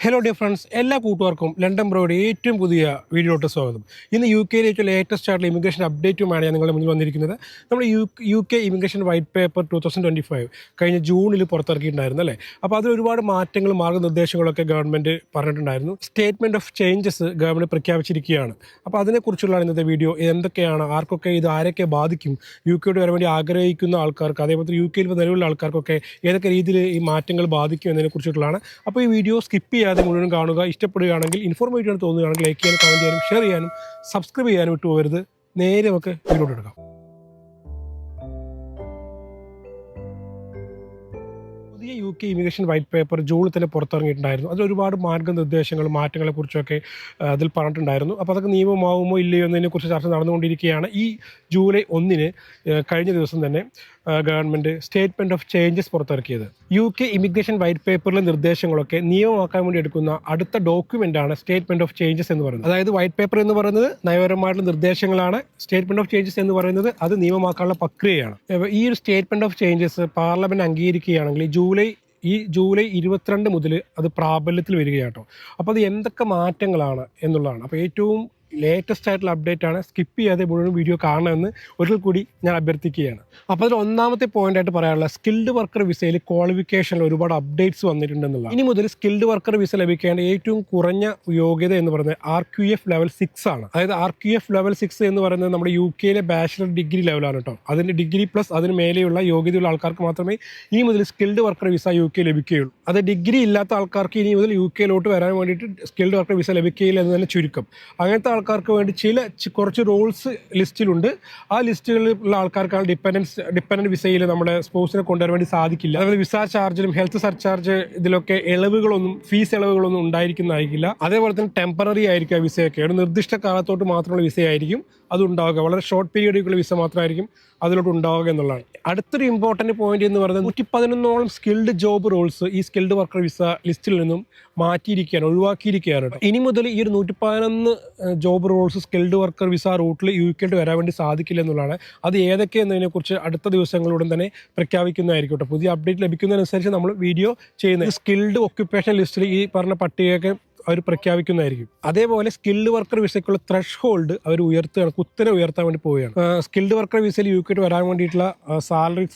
Hello dear friends എല്ലാ കൂട്ടുകാർക്കും London ബ്രോയുടെ ഏറ്റവും പുതിയ വീഡിയോട്ട് സ്വാഗതം. ഇന്ന് യു കെയിലെ ഏറ്റവും ലേറ്റസ്റ്റ് ആയിട്ടുള്ള ഇമിഗ്രേഷൻ അപ്ഡേറ്റുമാണ് ഞാൻ നിങ്ങളുടെ മുന്നിൽ വന്നിരിക്കുന്നത്. നമ്മൾ U U K immigration white paper two thousand twenty five കഴിഞ്ഞ ജൂണിൽ പുറത്തിറക്കിയിട്ടുണ്ടായിരുന്നു അല്ലേ? അപ്പോൾ അതിൽ ഒരുപാട് മാറ്റങ്ങളും മാർഗനിർദ്ദേശങ്ങളൊക്കെ ഗവൺമെന്റ് പറഞ്ഞിട്ടുണ്ടായിരുന്നു. സ്റ്റേറ്റ്മെന്റ് ഓഫ് ചേഞ്ചസ് ഗവൺമെന്റ് പ്രഖ്യാപിച്ചിരിക്കുകയാണ്. അപ്പോൾ അതിനെക്കുറിച്ചുള്ള ഇന്നത്തെ വീഡിയോ എന്തൊക്കെയാണ് ആർക്കൊക്കെ ഇത് ആരൊക്കെ ബാധിക്കും യു കെയുടെ വരാൻ വേണ്ടി ആഗ്രഹിക്കുന്ന ആൾക്കാർക്ക് അതേപോലെ യു കെയിൽ നിലവിലുള്ള ആൾക്കാർക്കൊക്കെ ഏതൊക്കെ രീതിയിൽ ഈ മാറ്റങ്ങൾ ബാധിക്കും എന്നതിനെ കുറിച്ചിട്ടുള്ളതാണ് അപ്പോൾ ഈ വീഡിയോ സ്കിപ്പ് ചെയ്യാതെ മുഴുവൻ കാണുക ഇഷ്ടപ്പെടുകയാണെങ്കിൽ ഇൻഫോർമേറ്റീവ് ആണ് തോന്നുകയാണെങ്കിൽ ലൈക്ക് ചെയ്യാനും കമന്റ് ചെയ്യാനും ഷെയർ ചെയ്യാനും സബ്സ്ക്രൈബ് ചെയ്യാനും വിട്ടു പോകരുത് നേരെ നമുക്ക് വീഡിയോ എടുക്കാം. പുതിയ U K immigration white paper ജൂണിൽ തന്നെ പുറത്തിറങ്ങിയിട്ടുണ്ടായിരുന്നു. അതിൽ ഒരുപാട് മാർഗനിർദ്ദേശങ്ങൾ മാറ്റങ്ങളെക്കുറിച്ചൊക്കെ അതിൽ പറഞ്ഞിട്ടുണ്ടായിരുന്നു. അപ്പോൾ അതൊക്കെ നിയമമാവുമോ ഇല്ലയോ എന്നതിനെക്കുറിച്ച് ചർച്ച നടന്നുകൊണ്ടിരിക്കുകയാണ് ഈ ജൂലൈ ഒന്നിന് കഴിഞ്ഞ ദിവസം തന്നെ. ഗവൺമെന്റ് സ്റ്റേറ്റ്മെന്റ് ഓഫ് ചേഞ്ചസ് പുറത്തിറക്കിയത്. യു കെ ഇമിഗ്രേഷൻ വൈറ്റ് പേപ്പറിലെ നിർദ്ദേശങ്ങളൊക്കെ നിയമമാക്കാൻ വേണ്ടി എടുക്കുന്ന അടുത്ത ഡോക്യുമെന്റ് ആണ് സ്റ്റേറ്റ്മെന്റ് ഓഫ് ചേഞ്ചസ് എന്ന് പറയുന്നത്. അതായത് വൈറ്റ് പേപ്പർ എന്ന് പറയുന്നത് നയപരമായിട്ടുള്ള നിർദ്ദേശങ്ങളാണ്. സ്റ്റേറ്റ്മെന്റ് ഓഫ് ചേഞ്ചസ് എന്ന് പറയുന്നത് അത് നിയമമാക്കാനുള്ള പ്രക്രിയയാണ്. ഈ ഒരു സ്റ്റേറ്റ്മെന്റ് ഓഫ് ചേഞ്ചസ് പാർലമെന്റ് അംഗീകരിക്കുകയാണെങ്കിൽ ജൂലൈ ഈ ജൂലൈ ഇരുപത്തിരണ്ട് മുതൽ അത് പ്രാബല്യത്തിൽ വരികയാട്ടോ. അപ്പോൾ അത് എന്തൊക്കെ മാറ്റങ്ങളാണ് എന്നുള്ളതാണ്. അപ്പോൾ ഏറ്റവും ലേറ്റസ്റ്റ് ആയിട്ടുള്ള അപ്ഡേറ്റ് ആണ്. സ്കിപ്പ് ചെയ്യാതെ മുഴുവൻ വീഡിയോ കാണണമെന്ന് ഒരിക്കൽ കൂടി ഞാൻ അഭ്യർത്ഥിക്കുകയാണ്. അപ്പോൾ അതിൽ ഒന്നാമത്തെ പോയിന്റ് ആയിട്ട് പറയാനുള്ള സ്കിൽഡ് വർക്കർ വിസയിൽ ക്വാളിഫിക്കേഷനിൽ ഒരുപാട് അപ്ഡേറ്റ്സ് വന്നിട്ടുണ്ടെന്നുള്ള ഇനി മുതൽ സ്കിൽഡ് വർക്കർ വിസ ലഭിക്കേണ്ട ഏറ്റവും കുറഞ്ഞ യോഗ്യത എന്ന് പറയുന്നത് R Q F level six ആണ്. അതായത് R Q F level six എന്ന് പറയുന്നത് നമ്മുടെ യു കെയിലെ ബാച്ചിലർ ഡിഗ്രി ലെവലാണ് കേട്ടോ. അതിന്റെ ഡിഗ്രി പ്ലസ് അതിന് മേലെയുള്ള യോഗ്യതയുള്ള ആൾക്കാർക്ക് മാത്രമേ ഇനി മുതൽ skilled worker visa U K ലഭിക്കുകയുള്ളൂ. അത് ഡിഗ്രി ഇല്ലാത്ത ആൾക്കാർക്ക് ഇനി മുതൽ യു കെയിലോട്ട് വരാൻ വേണ്ടിയിട്ട് സ്കിൽഡ് വർക്കർ വിസ ലഭിക്കുകയില്ല എന്ന് തന്നെ ചുരുക്കം. അങ്ങനത്തെ ആൾക്കാർക്ക് വേണ്ടി ചില കുറച്ച് റോൾസ് ലിസ്റ്റിലുണ്ട്. ആ ലിസ്റ്റുകളിലുള്ള ആൾക്കാർക്ക് ഡിപ്പെൻഡൻസ് ഡിപ്പെൻഡന്റ് വിസയിൽ നമ്മുടെ സ്പോർട്സിനെ കൊണ്ടുവരാൻ വേണ്ടി സാധിക്കില്ല. അതുപോലെ വിസ ചാർജിലും ഹെൽത്ത് സർചാർജ് ഇതിലൊക്കെ ഇളവുകളൊന്നും ഫീസ് ഇളവുകളൊന്നും ഉണ്ടായിരിക്കുന്നതായിരിക്കില്ല. അതേപോലെ തന്നെ ടെമ്പററി ആയിരിക്കും ആ വിസയൊക്കെ ഒരു നിർദ്ദിഷ്ട കാലത്തോട്ട് മാത്രമുള്ള വിസയായിരിക്കും അത് ഉണ്ടാവുക. വളരെ ഷോർട്ട് പീരീഡിലുള്ള വിസ മാത്രമായിരിക്കും അതിലോട്ട് ഉണ്ടാവുക എന്നുള്ളതാണ്. അടുത്തൊരു ഇമ്പോർട്ടന്റ് പോയിന്റ് എന്ന് പറയുന്നത് നൂറ്റി പതിനൊന്നോളം സ്കിൽഡ് ജോബ് റോൾസ് ഈ സ്കിൽഡ് വർക്കർ വിസ ലിസ്റ്റിൽ നിന്നും മാറ്റിയിരിക്കുകയാണ് ഒഴിവാക്കിയിരിക്കുകയാണ്. ഇനി മുതൽ ഈ ഒരു നൂറ്റി പതിനൊന്ന് job roles skilled worker visa റൂട്ടിൽ യു കെയിട്ട് വരാൻ വേണ്ടി സാധിക്കില്ല എന്നുള്ളതാണ്. അത് ഏതൊക്കെ എന്നതിനെക്കുറിച്ച് അടുത്ത ദിവസങ്ങളിലൂടെ തന്നെ പ്രഖ്യാപിക്കുന്നതായിരിക്കും പുതിയ അപ്ഡേറ്റ് ലഭിക്കുന്നതിനനുസരിച്ച് നമ്മൾ വീഡിയോ ചെയ്യുന്നത്. സ്കിൽഡ് ഒക്യുപ്പേഷൻ ലിസ്റ്റിൽ ഈ പറഞ്ഞ പട്ടികയൊക്കെ അവർ പ്രഖ്യാപിക്കുന്നതായിരിക്കും. അതേപോലെ സ്കിൽഡ് വർക്കർ വിസയ്ക്കുള്ള ത്രഷ് ഹോൾഡ് അവർ ഉയർത്തുകയാണ് കുത്തനെ ഉയർത്താൻ വേണ്ടി പോവുകയാണ്. സ്കിൽഡ് വർക്കർ വിസയിൽ യു കെട്ട് വരാൻ വേണ്ടിയിട്ടുള്ള സാലറി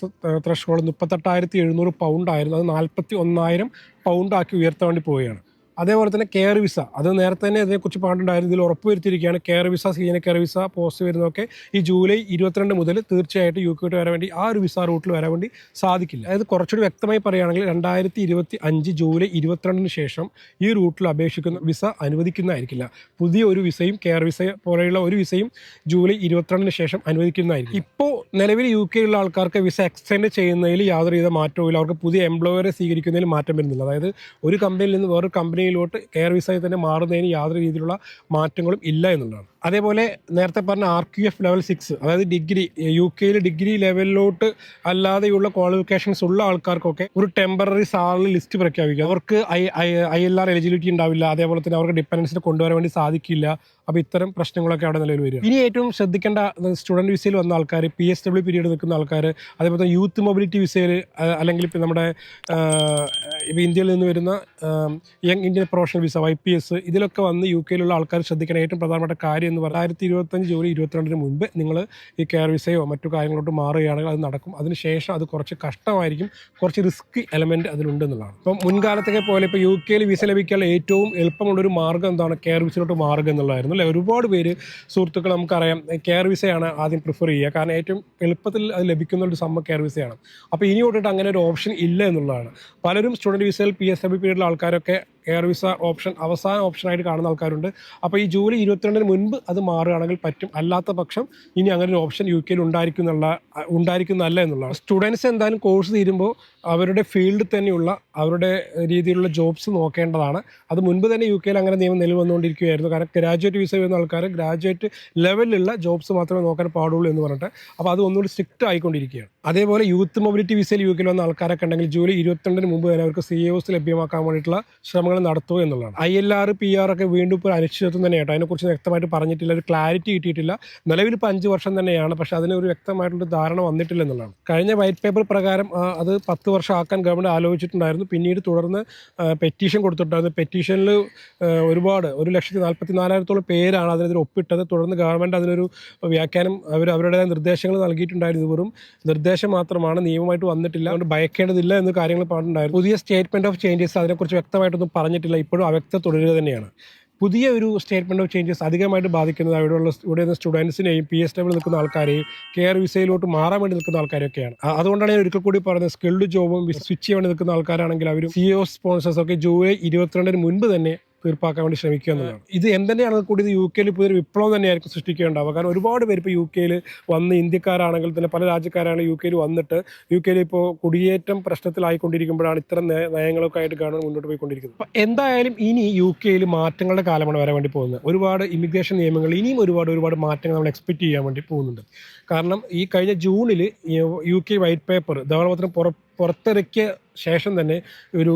ത്രഷ് ഹോൾഡ് മുപ്പത്തെട്ടായിരത്തി എഴുന്നൂറ് പൗണ്ട് ആയിരുന്നു. അത് നാൽപ്പത്തി ഒന്നായിരം പൗണ്ടാക്കി ഉയർത്താൻ വേണ്ടി പോവുകയാണ്. അതേപോലെ തന്നെ കെയർ വിസ. അത് നേരത്തെ തന്നെ അതിനെക്കുറിച്ച് പറഞ്ഞിട്ടുണ്ടായിരുന്നു ഇതിൽ ഉറപ്പ് വരുത്തിയിരിക്കുകയാണ് care visa senior care visa post വരുന്നതൊക്കെ ഈ ജൂലൈ ഇരുപത്തിരണ്ട് മുതൽ തീർച്ചയായിട്ടും യു കെട്ട് വരാൻ വേണ്ടി ആ ഒരു വിസ റൂട്ടിൽ വരാൻ വേണ്ടി സാധിക്കില്ല. അതായത് കുറച്ചുകൂടി വ്യക്തമായി പറയുകയാണെങ്കിൽ രണ്ടായിരത്തി ഇരുപത്തി അഞ്ച് ജൂലൈ ഇരുപത്തിരണ്ടിന് ശേഷം ഈ റൂട്ടിൽ അപേക്ഷിക്കുന്ന വിസ അനുവദിക്കുന്നതായിരിക്കില്ല. പുതിയ ഒരു വിസയും കെയർ വിസ പോലെയുള്ള ഒരു വിസയും ജൂലൈ ഇരുപത്തിരണ്ടിന് ശേഷം അനുവദിക്കുന്നതായിരിക്കും ഇപ്പോൾ നിലവിൽ യു കെയിലുള്ള ആൾക്കാർക്ക് വിസ എക്സ്റ്റെൻഡ് ചെയ്യുന്നതിൽ യാതൊരുവിധ മാറ്റവും ഇല്ല. അവർക്ക് പുതിയ എംപ്ലോയറെ സ്വീകരിക്കുന്നതിൽ മാറ്റം വരുന്നില്ല. അതായത് ഒരു കമ്പനിയിൽ നിന്ന് വേറൊരു കമ്പനിയിലോട്ട് കെയർ വിസയിൽ തന്നെ മാറുന്നതിന് യാതൊരു രീതിയിലുള്ള മാറ്റങ്ങളും ഇല്ല എന്നുള്ളതാണ്. അതേപോലെ നേരത്തെ പറഞ്ഞ R Q F level six അതായത് ഡിഗ്രി യു കെയിൽ ഡിഗ്രി ലെവലിലോട്ട് അല്ലാതെയുള്ള ക്വാളിഫിക്കേഷൻസ് ഉള്ള ആൾക്കാർക്കൊക്കെ ഒരു ടെമ്പററി സാലറി ലിസ്റ്റ് പ്രഖ്യാപിക്കും അവർക്ക് ഐ എൽ ആർ എലിജിബിലിറ്റി ഉണ്ടാവില്ല. അതേപോലെ തന്നെ അവർക്ക് ഡിപ്പെൻഡൻസിന് കൊണ്ടുവരാൻ വേണ്ടി സാധിക്കില്ല. അപ്പോൾ ഇത്തരം പ്രശ്നങ്ങളൊക്കെ അവിടെ നിലവിൽ വരും ഇനി ഏറ്റവും ശ്രദ്ധിക്കേണ്ട സ്റ്റുഡന്റ് വിസയിൽ വന്ന ആൾക്കാർ പി എസ് ഡബ്ല്യു പീരീഡ് നിൽക്കുന്ന ആൾക്കാർ അതേപോലെ തന്നെ യൂത്ത് മൊബിലിറ്റി വിസയിൽ അല്ലെങ്കിൽ ഇപ്പം നമ്മുടെ ഇപ്പോൾ ഇന്ത്യയിൽ നിന്ന് വരുന്ന young Indian professional visa Y P S ഇതിലൊക്കെ വന്ന് യു കെയിലുള്ള ആൾക്കാർ ശ്രദ്ധിക്കേണ്ട ഏറ്റവും പ്രധാനപ്പെട്ട കാര്യം എന്ന് പറഞ്ഞാൽ ആയിരത്തി ഇരുപത്തഞ്ച് ജൂലൈ ഇരുപത്തിരണ്ടിന് മുൻപ് നിങ്ങൾ ഈ കെയർ വിസയോ മറ്റു കാര്യങ്ങളോട്ട് മാറുകയാണെങ്കിൽ അത് നടക്കും. അതിനുശേഷം അത് കുറച്ച് കഷ്ടമായിരിക്കും. കുറച്ച് റിസ്ക് എലമെന്റ് അതിലുണ്ട് എന്നുള്ളതാണ്. ഇപ്പം മുൻകാലത്തൊക്കെ പോലെ ഇപ്പോൾ യു കെയിൽ വിസ ലഭിക്കാനുള്ള ഏറ്റവും എളുപ്പമുള്ളൊരു മാർഗം എന്താണ്? കെയർ വിസയിലോട്ട് മാറുക എന്നുള്ളതായിരുന്നു അല്ലേ? ഒരുപാട് പേര് സുഹൃത്തുക്കൾ നമുക്കറിയാം കെയർ വിസയാണ് ആദ്യം പ്രിഫർ ചെയ്യുക. കാരണം ഏറ്റവും എളുപ്പത്തിൽ അത് ലഭിക്കുന്ന ഒരു സംഭവം കെയർ വിസയാണ്. അപ്പോൾ ഇനി തൊട്ടിട്ട് അങ്ങനെ ഒരു ഓപ്ഷൻ ഇല്ല എന്നുള്ളതാണ്. പലരും സ്റ്റുഡന്റ് വിസയിൽ പി എസ് ഡബ്ല്യു പീരീഡിലുള്ള ആൾക്കാരൊക്കെ എയർ വിസ ഓപ്ഷൻ അവസാന ഓപ്ഷനായിട്ട് കാണുന്ന ആൾക്കാരുണ്ട്. അപ്പോൾ ഈ ജൂലൈ ഇരുപത്തിരണ്ടിന് മുൻപ് അത് മാറുകയാണെങ്കിൽ പറ്റും. അല്ലാത്ത പക്ഷം ഇനി അങ്ങനെ ഒരു ഓപ്ഷൻ യു കെയിൽ ഉണ്ടായിരിക്കും എന്നുള്ള ഉണ്ടായിരിക്കുന്നതല്ല എന്നുള്ളതാണ് സ്റ്റുഡൻസ് എന്തായാലും കോഴ്സ് തീരുമ്പോൾ അവരുടെ ഫീൽഡിൽ തന്നെയുള്ള അവരുടെ രീതിയിലുള്ള ജോബ്സ് നോക്കേണ്ടതാണ്. അത് മുൻപ് തന്നെ യു കെയിൽ അങ്ങനെ നിയമം നിലവിൽ വന്നുകൊണ്ടിരിക്കുകയായിരുന്നു കാരണം ഗ്രാജുവേറ്റ് വിസ വരുന്ന ആൾക്കാർ ഗ്രാജുവേറ്റ് ലെവലിലുള്ള ജോബ്സ് മാത്രമേ നോക്കാൻ പാടുള്ളൂ എന്ന് പറഞ്ഞിട്ട്. അപ്പോൾ അത് ഒന്നുകൂടി സ്ട്രിക്റ്റ് ആയിക്കൊണ്ടിരിക്കുകയാണ്. അതേപോലെ യൂത്ത് മൊബിലിറ്റി വിസയിൽ യു കെയിൽ വന്ന ആൾക്കാരൊക്കെ ഉണ്ടെങ്കിൽ ജൂലൈ ഇരുപത്തിരണ്ടിന് മുമ്പ് തന്നെ അവർക്ക് സി എസ് ലഭ്യമാക്കാൻ വേണ്ടിയിട്ടുള്ള ശ്രമങ്ങൾ നടത്തുക എന്നുള്ളതാണ്. I L R P R ഒക്കെ വീണ്ടും ഇപ്പോൾ അനിശ്ചിതത്വം തന്നെയാട്ടോ അതിനെക്കുറിച്ച് വ്യക്തമായിട്ട് പറഞ്ഞിട്ടില്ല ഒരു ക്ലാരിറ്റി കിട്ടിയിട്ടില്ല. നിലവിൽ ഇപ്പോൾ അഞ്ച് വർഷം തന്നെയാണ് പക്ഷേ അതിന് ഒരു വ്യക്തമായിട്ടുള്ള ധാരണ വന്നിട്ടില്ല എന്നുള്ളതാണ്. കഴിഞ്ഞ വൈറ്റ് പേപ്പർ പ്രകാരം അത് പത്ത് വർഷം ആക്കാൻ ഗവൺമെന്റ് ആലോചിച്ചിട്ടുണ്ടായിരുന്നു. പിന്നീട് തുടർന്ന് പെറ്റീഷൻ കൊടുത്തിട്ടുണ്ടായിരുന്നു. പെറ്റീഷനിൽ ഒരുപാട് ഒരു ലക്ഷത്തി നാൽപ്പത്തി നാലായിരത്തോളം പേരാണ് അതിനെതിരെ ഒപ്പിട്ടത്. തുടർന്ന് ഗവൺമെന്റ് അതിനൊരു വ്യാഖ്യാനം അവർ അവരുടെ നിർദ്ദേശങ്ങൾ നൽകിയിട്ടുണ്ടായിരുന്നു. വെറും നിർദ്ദേശം മാത്രമാണ്. നിയമമായിട്ട് വന്നിട്ടില്ല. അതുകൊണ്ട് ഭയക്കേണ്ടതില്ല എന്ന് കാര്യങ്ങൾ പറഞ്ഞിട്ടുണ്ടായിരുന്നു. പുതിയ സ്റ്റേറ്റ്മെന്റ് ഓഫ് ചേഞ്ചസ് അതിനെക്കുറിച്ച് വ്യക്തമായിട്ടൊന്നും പറഞ്ഞിട്ടില്ല. ഇപ്പോഴും അവ്യക്ത തുടരുക തന്നെയാണ്. പുതിയ ഒരു സ്റ്റേറ്റ്മെന്റ് ഓഫ് ചേഞ്ചസ് അധികമായിട്ട് ബാധിക്കുന്നത് അവിടെയുള്ള ഇവിടെ നിന്ന് സ്റ്റുഡൻസിനെയും പി എസ് ഡബ്ല്യൂ നിൽക്കുന്ന ആൾക്കാരെയും കെയർ വിസയിലോട്ട് മാറാൻ വേണ്ടി നിൽക്കുന്ന ആൾക്കാരൊക്കെയാണ് അതുകൊണ്ടാണ് ഞാൻ ഒരിക്കൽ കൂടി പറയുന്നത് സ്കിൽഡ് ജോബും സ്വിച്ച് ചെയ്യാൻ വേണ്ടി നിൽക്കുന്ന ആൾക്കാരാണെങ്കിൽ അവർ സി ഒ സ്പോൺസേഴ്സ് ഒക്കെ ജൂലൈ ഇരുപത്തിരണ്ടിന് മുൻപ് തന്നെ തീർപ്പാക്കാൻ വേണ്ടി ശ്രമിക്കുക എന്നുള്ളതാണ്. ഇത് എന്തുതന്നെയാണെങ്കിൽ കൂടി ഇത് യു കെയിൽ പുതിയൊരു വിപ്ലവം തന്നെയായിരിക്കും സൃഷ്ടിക്കേണ്ടാവുക. കാരണം ഒരുപാട് പേര് ഇപ്പോൾ യു കെയിൽ വന്ന് ഇന്ത്യക്കാരാണെങ്കിൽ തന്നെ പല രാജ്യക്കാരാണ് യു കെയിൽ വന്നിട്ട് യു കെയിൽ ഇപ്പോൾ കുടിയേറ്റം പ്രശ്നത്തിലായിക്കൊണ്ടിരിക്കുമ്പോഴാണ് ഇത്തരം നയ- നയങ്ങളൊക്കെ ആയിട്ട് ഗവൺമെന്റ് മുന്നോട്ട് പോയിക്കൊണ്ടിരിക്കുന്നത്. അപ്പോൾ എന്തായാലും ഇനി യു കെയിൽ മാറ്റങ്ങളുടെ കാലമാണ് വരാൻ വേണ്ടി പോകുന്നത്. ഒരുപാട് ഇമിഗ്രേഷൻ നിയമങ്ങൾ ഇനിയും ഒരുപാട് ഒരുപാട് മാറ്റങ്ങൾ നമ്മൾ എക്സ്പെക്ട് ചെയ്യാൻ വേണ്ടി പോകുന്നുണ്ട്. കാരണം ഈ കഴിഞ്ഞ ജൂണിൽ യു കെ വൈറ്റ് പേപ്പർ ധവളപത്രം പുറ പുറത്തിറക്കിയ ശേഷം തന്നെ ഒരു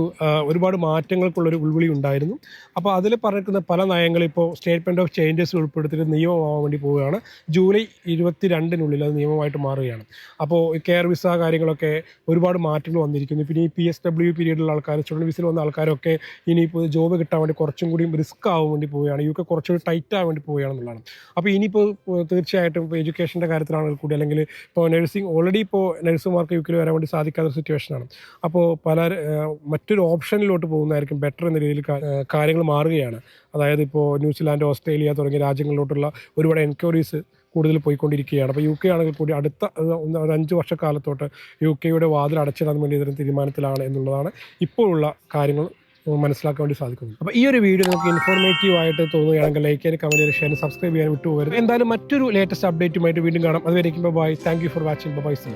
ഒരുപാട് മാറ്റങ്ങൾക്കുള്ളൊരു ഉൾവിളി ഉണ്ടായിരുന്നു. അപ്പോൾ അതിൽ പറഞ്ഞിരിക്കുന്ന പല നയങ്ങളും ഇപ്പോൾ സ്റ്റേറ്റ്മെന്റ് ഓഫ് ചേഞ്ചസ് ഉൾപ്പെടുത്തിയിട്ട് നിയമമാവാൻ വേണ്ടി പോവുകയാണ്. ജൂലൈ ഇരുപത്തി രണ്ടിനുള്ളിൽ അത് നിയമമായിട്ട് മാറുകയാണ്. അപ്പോൾ കെയർ വിസ കാര്യങ്ങളൊക്കെ ഒരുപാട് മാറ്റങ്ങൾ വന്നിരിക്കുന്നു. പിന്നെ ഈ പി എസ് ഡബ്ല്യു പീരീഡിലുള്ള ആൾക്കാർ സ്റ്റുഡന്റ് വിസയിൽ വന്ന ആൾക്കാരൊക്കെ ഇനിയിപ്പോൾ ജോബ് കിട്ടാൻ വേണ്ടി കുറച്ചും കൂടി റിസ്ക് ആവാൻ വേണ്ടി പോവുകയാണ്. യു കെ കുറച്ചുകൂടി ടൈറ്റ് ആവാൻ വേണ്ടി പോവുകയാണെന്നുള്ളതാണ് അപ്പോൾ ഇനിയിപ്പോൾ തീർച്ചയായിട്ടും ഇപ്പോൾ എഡ്യൂക്കേഷന്റെ കാര്യത്തിലാണെങ്കിൽ കൂടി അല്ലെങ്കിൽ ഇപ്പോൾ നഴ്സിംഗ് ഓൾറെഡി ഇപ്പോൾ നഴ്സുമാർക്ക് യു കെയിൽ വരാൻ വേണ്ടി സാധിക്കാത്ത സിറ്റുവേഷനാണ് അപ്പോൾ പല മറ്റൊരു ഓപ്ഷനിലോട്ട് പോകുന്നതായിരിക്കും ബെറ്റർ എന്ന രീതിയിൽ കാര്യങ്ങൾ മാറുകയാണ്. അതായത് ഇപ്പോൾ ന്യൂസിലാൻഡ് ഓസ്ട്രേലിയ തുടങ്ങിയ രാജ്യങ്ങളിലോട്ടുള്ള ഒരുപാട് എൻക്വയറീസ് കൂടുതൽ പോയിക്കൊണ്ടിരിക്കുകയാണ്. അപ്പോൾ യു കെ ആണെങ്കിൽ കൂടി അടുത്ത ഒരു അഞ്ച് വർഷക്കാലത്തോട്ട് യു കെയുടെ വാതിൽ അടച്ചിടാൻ വേണ്ടി ഇതിന് തീരുമാനത്തിലാണ് എന്നുള്ളതാണ് ഇപ്പോഴുള്ള കാര്യങ്ങൾ മനസ്സിലാക്കാൻ വേണ്ടി സാധിക്കുന്നത്. അപ്പോൾ ഈ ഒരു വീഡിയോ നിങ്ങൾക്ക് ഇൻഫോർമേറ്റീവ് ആയിട്ട് തോന്നുകയാണെങ്കിൽ ലൈക്ക് ചെയ്യാൻ കമന്റ് ചെയ്യാൻ ഷെയർ സബ്സ്ക്രൈബ് ചെയ്യാൻ വിട്ടുപോകരുത്. എന്തായാലും മറ്റൊരു ലേറ്റസ്റ്റ് അപ്ഡേറ്റുമായിട്ട് വീണ്ടും കാണാം. അതുവരെയ്ക്കും bye thank you for watching bye see